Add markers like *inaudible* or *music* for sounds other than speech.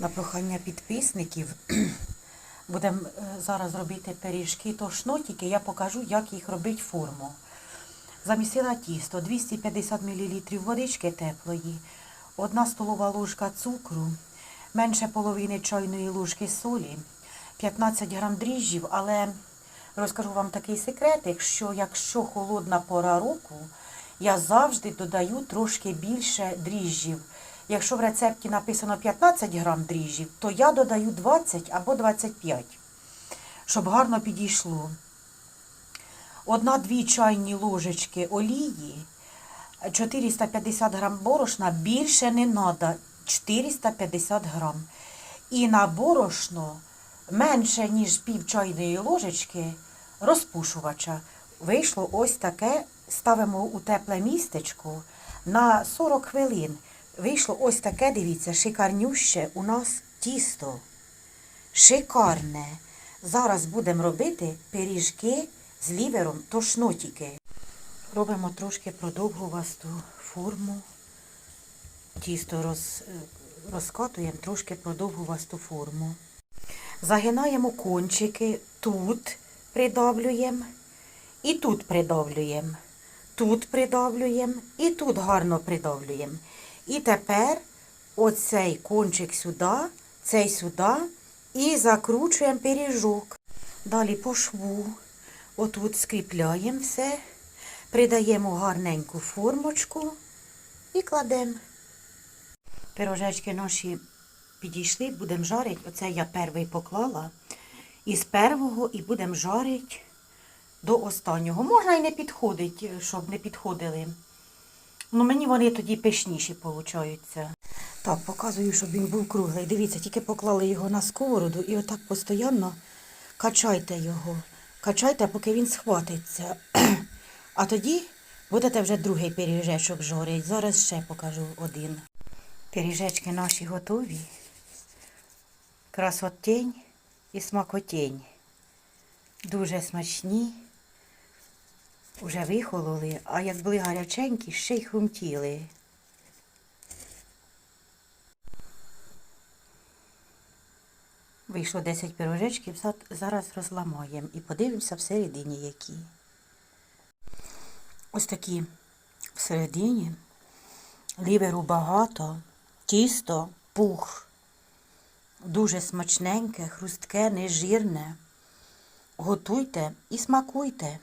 На прохання підписників *clears throat* будемо зараз робити пиріжки тошнотики. Я покажу, як їх робити форму. Замісила тісто 250 мл водички теплої, 1 столова ложка цукру, менше половини чайної ложки солі, 15 грам дріжджів, але розкажу вам такий секретик, що якщо холодна пора року, я завжди додаю трошки більше дріжджів. Якщо в рецепті написано 15 грам дріжджів, то я додаю 20 або 25, щоб гарно підійшло. Одна-дві чайні ложечки олії, 450 грам борошна, більше не треба, 450 грам. І на борошно менше, ніж пів чайної ложечки розпушувача. Вийшло ось таке, ставимо у тепле містечко на 40 хвилин. Вийшло ось таке, дивіться, шикарнюще у нас тісто. Шикарне. Зараз будемо робити пиріжки з лівером тошнотики. Робимо трошки продовгувасту форму. Тісто роз, е, розкатуємо трошки продовгувасту форму. Загинаємо кончики, тут придавлюємо і тут придавлюємо. Тут придавлюємо і тут гарно придавлюємо. І тепер оцей кончик сюди, цей сюди і закручуємо пиріжок. Далі по шву. Отут скріпляємо все, придаємо гарненьку формочку і кладемо. Пирожечки наші підійшли, будемо жарити. Оце я перший поклала. Із первого і будемо жарити до останнього. Можна і не підходить, щоб не підходили. Ну, мені вони тоді пишніші получаються. Так, показую, щоб він був круглий. Дивіться, тільки поклали його на сковороду і отак постійно качайте його. Качайте, поки він схватиться. *clears throat* А тоді будете вже другий пиріжечок жорить. Зараз ще покажу один. Пиріжечки наші готові. Красотень і смакотень. Дуже смачні. Уже вихололи, а як були гаряченькі, ще й хрумтіли. Вийшло 10 пирожечків, зараз розламаємо і подивимося всередині які. Ось такі всередині. Ліверу багато, тісто, пух. Дуже смачненьке, хрустке, нежирне. Готуйте і смакуйте.